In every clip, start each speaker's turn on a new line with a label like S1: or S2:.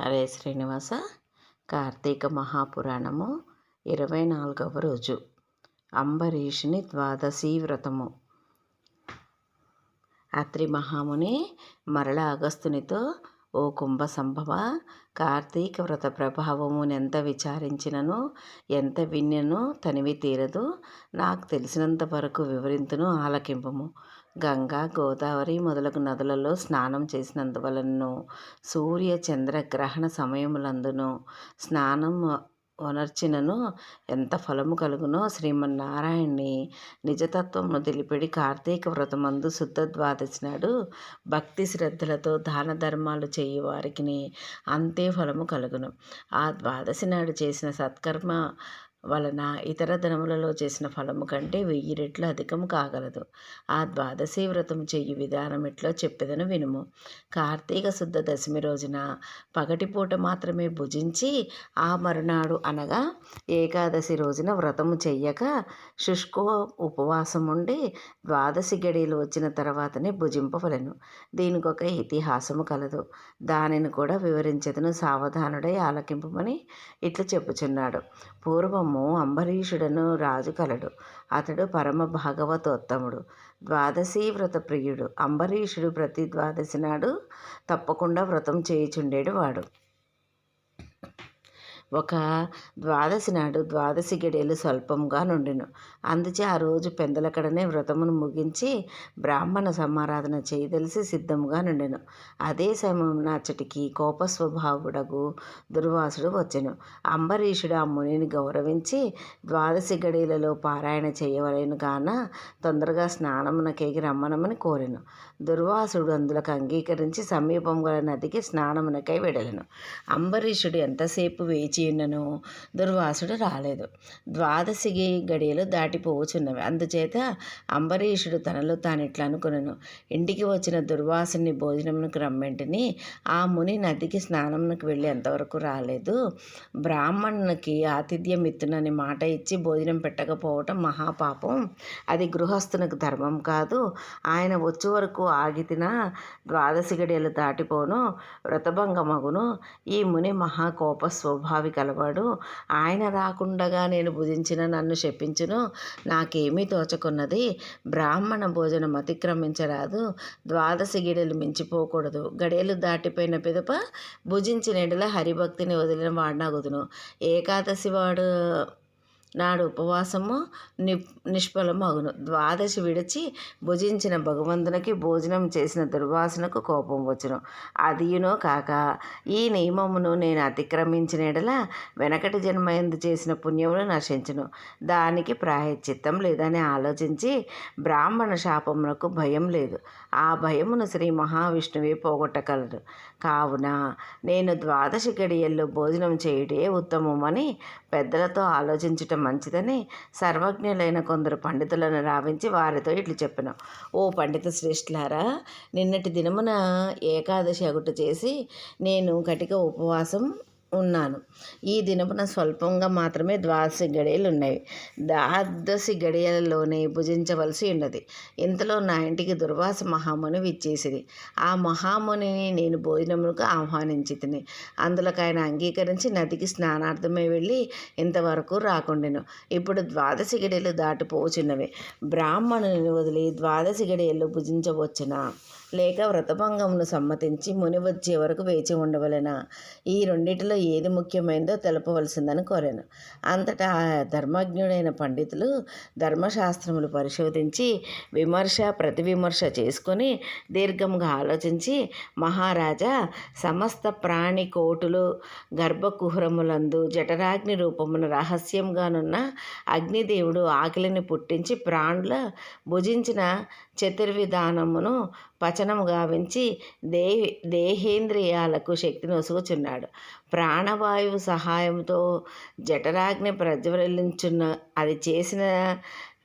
S1: హరే శ్రీనివాస కార్తీక మహాపురాణము ఇరవై నాలుగవ రోజు. అంబరీషుని ద్వాదశి వ్రతము. అత్రి మహాముని మరల అగస్తునితో ఓ కుంభ సంభవ కార్తీక వ్రత ప్రభావమునెంత విచారించినను ఎంత విన్నను తనివి తీరదు నాకు తెలిసినంత వరకు వివరింతును ఆలకింపము. గంగా గోదావరి మొదలగు నదులలో స్నానం చేసినందువలనను సూర్య చంద్ర గ్రహణ సమయములందును స్నానం వనర్చినను ఎంత ఫలము కలుగునో శ్రీమన్నారాయణ్ణి నిజతత్వమును తెలిపిడి కార్తీక వ్రతమందు శుద్ధ ద్వాదశి నాడు భక్తి శ్రద్ధలతో దాన ధర్మాలు చేయు వారికి అంతే ఫలము కలుగును. ఆ ద్వాదశి నాడు చేసిన సత్కర్మ వలన ఇతర దినములలో చేసిన ఫలము కంటే వెయ్యి రెట్లు అధికము కాగలదు. ఆ ద్వాదశి వ్రతం చెయ్యి విధానం ఎట్లో చెప్పేదను వినుము. కార్తీక శుద్ధ దశమి రోజున పగటిపూట మాత్రమే భుజించి ఆ మరునాడు అనగా ఏకాదశి రోజున వ్రతము చెయ్యక శుష్కో ఉపవాసం ఉండి ద్వాదశి గడియలు వచ్చిన తర్వాతనే భుజింపవలను. దీనికి ఒక ఇతిహాసము కలదు. దానిని కూడా వివరించదును సావధానుడై ఆలకింపమని ఇట్లు చెప్పుచున్నాడు. పూర్వము పూర్వము అంబరీషుడను రాజు కలడు. అతడు పరమ భాగవతోత్తముడు ద్వాదశి వ్రత ప్రియుడు. అంబరీషుడు ప్రతి ద్వాదశి నాడు తప్పకుండా వ్రతం చేయుచుండేడు వాడు ఒక ద్వాదశి నాడు ద్వాదశి గడియలు స్వల్పంగా నుండెను. అందుచే ఆ రోజు పెందలకడనే వ్రతమును ముగించి బ్రాహ్మణ సమారాధన చేయదలిసి సిద్ధముగా నుండెను. అదే సమయం అచ్చటికి కోపస్వభావుడగు దుర్వాసుడు వచ్చెను. అంబరీషుడు ఆ మునిని గౌరవించి ద్వాదశి గడియలలో పారాయణ చేయవలేను గాన తొందరగా స్నానమునకేగి రమ్మనమని కోరెను. దుర్వాసుడు అందులకు అంగీకరించి సమీపం గల నదికి స్నానమునకై వెడలను. అంబరీషుడు ఎంతసేపు వేచి జీర్ణను దుర్వాసుడు రాలేదు. ద్వాదశి గడియలు దాటిపోవచున్నవి అందుచేత అంబరీషుడు తనలో తాను ఇట్లా అనుకున్నాను ఇంటికి వచ్చిన దుర్వాసుని భోజనమునకు రమ్మెంటిని ఆ ముని నదికి స్నానమునకు వెళ్ళి ఎంతవరకు రాలేదు. బ్రాహ్మణునికి ఆతిథ్యం ఇత్తునని మాట ఇచ్చి భోజనం పెట్టకపోవటం మహాపాపం. అది గృహస్థునికి ధర్మం కాదు. ఆయన వచ్చే వరకు ఆగితిన ద్వాదశి గడియలు దాటిపోను. వ్రతభంగమగును. ఈ ముని మహాకోప స్వభావి కలవాడు ఆయన రాకుండగా నేను భుజించిన నన్ను శపించును. నాకేమీ తోచకున్నది. బ్రాహ్మణ భోజనం అతిక్రమించరాదు. ద్వాదశి గిడెలు మించిపోకూడదు. గడియలు దాటిపోయిన పిదప భుజించిన ఎడల హరిభక్తిని వదిలిన వాడినగుదును ఏకాదశి వాడు నాడు ఉపవాసము ని నిష్ఫలమగును. ద్వాదశి విడిచి భుజించిన భగవంతునికి భోజనం చేసిన దుర్వాసనకు కోపం వచ్చును. అదియునో కాక ఈ నియమమును నేను అతిక్రమించిన ఎడల వెనకటి జన్మయందు చేసిన పుణ్యమును నశించును. దానికి ప్రాయశ్చిత్తం లేదని ఆలోచించి బ్రాహ్మణ శాపమునకు భయం లేదు. ఆ భయమును శ్రీ మహావిష్ణువే పోగొట్టగలడు. కావున నేను ద్వాదశి గడియల్లో భోజనం చేయుటే ఉత్తమమని పెద్దలతో ఆలోచించటం మంచిదని సర్వజ్ఞులైన కొందరు పండితులను రావించి వారితో ఇట్లు చెప్పిన. ఓ పండిత శ్రేష్ఠులారా నిన్నటి దినమున ఏకాదశి అగుట చేసి నేను కటిక ఉపవాసం ఉన్నాను. ఈ దినపున స్వల్పంగా మాత్రమే ద్వాదశి గడియలు ఉన్నాయి ద్వాదశి గడియలలోనే భుజించవలసి ఉన్నది. ఇంతలో నా ఇంటికి దుర్వాస మహాముని విచ్చేసిరి. ఆ మహామునిని నేను భోజనములకు ఆహ్వానించి తిని అందులోకి ఆయన అంగీకరించి నదికి స్నానార్థమే వెళ్ళి ఇంతవరకు రాకుండెను. ఇప్పుడు ద్వాదశి గడియలు దాటిపోచున్నవి బ్రాహ్మణుని వదిలి ద్వాదశి గడియల్లో భుజించవచ్చునా లేక వ్రతభంగమును సమ్మతించి ముని వచ్చే వరకు వేచి ఉండవలెనా? ఈ రెండిటిలో ఏది ముఖ్యమైనదో తెలపవలసిందని కోరాను. అంతటా ధర్మజ్ఞుడైన పండితులు ధర్మశాస్త్రములు పరిశోధించి విమర్శ ప్రతి విమర్శ చేసుకొని దీర్ఘంగా ఆలోచించి మహారాజా సమస్త ప్రాణి కోటులు గర్భకుహరములందు జఠరాగ్ని రూపమున రహస్యంగానున్న అగ్నిదేవుడు ఆకలిని పుట్టించి ప్రాణుల భుజించిన చతుర్విధానమును పచనము గావించి దే దేహేంద్రియాలకు శక్తిని ఒసుగుచున్నాడు ప్రాణవాయువు సహాయంతో జఠరాగ్ని ప్రజ్వలించున్న అది చేసిన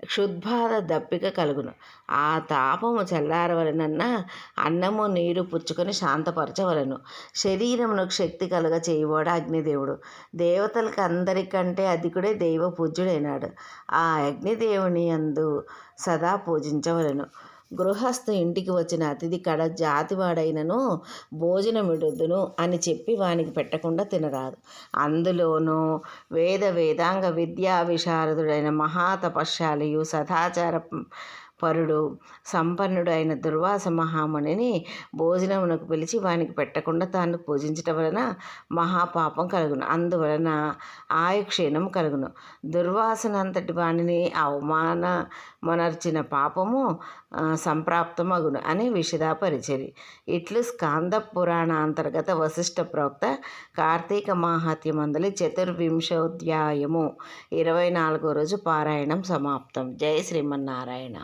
S1: క్షుద్బాధ దప్పిక కలుగును. ఆ తాపము చల్లారవలనన్న అన్నము నీరు పుచ్చుకొని శాంతపరచవలను. శరీరమునకు శక్తి కలుగ చేయవాడు అగ్నిదేవుడు. దేవతలకు అందరికంటే అధికుడే దైవ పూజ్యుడైనాడు ఆ అగ్నిదేవుని అందు సదా పూజించవలను. గృహస్థు ఇంటికి వచ్చిన అతిథి కడ జాతివాడైనను భోజనమిడొద్దును అని చెప్పి వానికి పెట్టకుండా తినరాదు. అందులోనూ వేద వేదాంగ విద్యా విశారదుడైన మహాతపశ్శాలియు సదాచార పరుడు సంపన్నుడు అయిన దుర్వాస మహామునిని భోజనమునకు పిలిచి వానికి పెట్టకుండా తాను పూజించటం వలన మహాపాపం కలుగును. అందువలన ఆయుక్షీణం కలుగును. దుర్వాసనంతటి వాణిని అవమాన మొనర్చిన పాపము సంప్రాప్తమగును అని విషదా పరిచరి ఇట్లు స్కాంద పురాణ అంతర్గత వశిష్ఠ ప్రోక్త కార్తీక మాహాత్యమందలి చతుర్వింశోధ్యాయము ఇరవై నాలుగో రోజు పారాయణం సమాప్తం. జై శ్రీమన్నారాయణ.